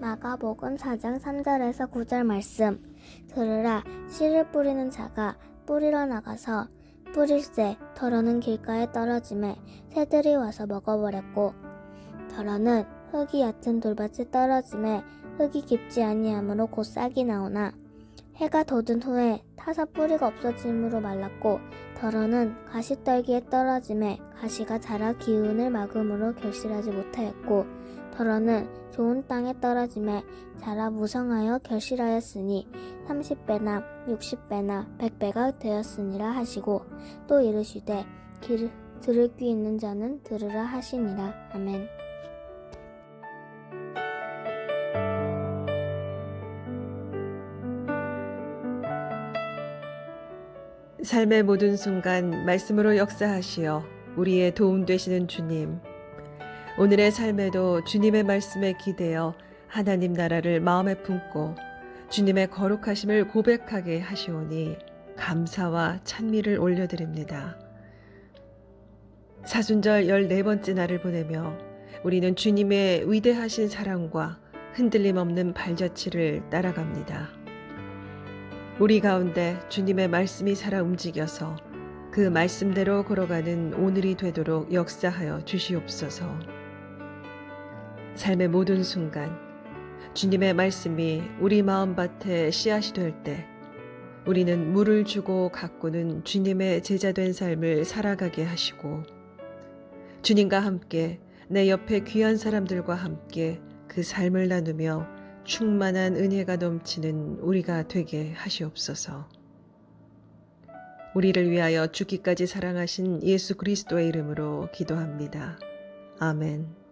마가복음 4장 3절에서 9절 말씀. 들으라 씨를 뿌리는 자가 뿌리러 나가서 뿌릴새 덜어는 길가에 떨어짐에 새들이 와서 먹어버렸고 덜어는 흙이 얕은 돌밭에 떨어짐에 흙이 깊지 아니하므로 곧 싹이 나오나 해가 돋은 후에 타서 뿌리가 없어짐으로 말랐고 덜어는 가시떨기에 떨어짐에 가시가 자라 기운을 막음으로 결실하지 못하였고 덜어는 좋은 땅에 떨어짐에 자라 무성하여 결실하였으니 30배나 60배나 100배가 되었으니라 하시고 또 이르시되 길, 들을 귀 있는 자는 들으라 하시니라. 아멘 삶의 모든 순간 말씀으로 역사하시어 우리의 도움 되시는 주님. 오늘의 삶에도 주님의 말씀에 기대어 하나님 나라를 마음에 품고 주님의 거룩하심을 고백하게 하시오니 감사와 찬미를 올려드립니다. 사순절 14번째 날을 보내며 우리는 주님의 위대하신 사랑과 흔들림 없는 발자취를 따라갑니다. 우리 가운데 주님의 말씀이 살아 움직여서 그 말씀대로 걸어가는 오늘이 되도록 역사하여 주시옵소서. 삶의 모든 순간 주님의 말씀이 우리 마음밭에 씨앗이 될 때 우리는 물을 주고 가꾸는 주님의 제자된 삶을 살아가게 하시고 주님과 함께 내 옆에 귀한 사람들과 함께 그 삶을 나누며 충만한 은혜가 넘치는 우리가 되게 하시옵소서. 우리를 위하여 죽기까지 사랑하신 예수 그리스도의 이름으로 기도합니다. 아멘.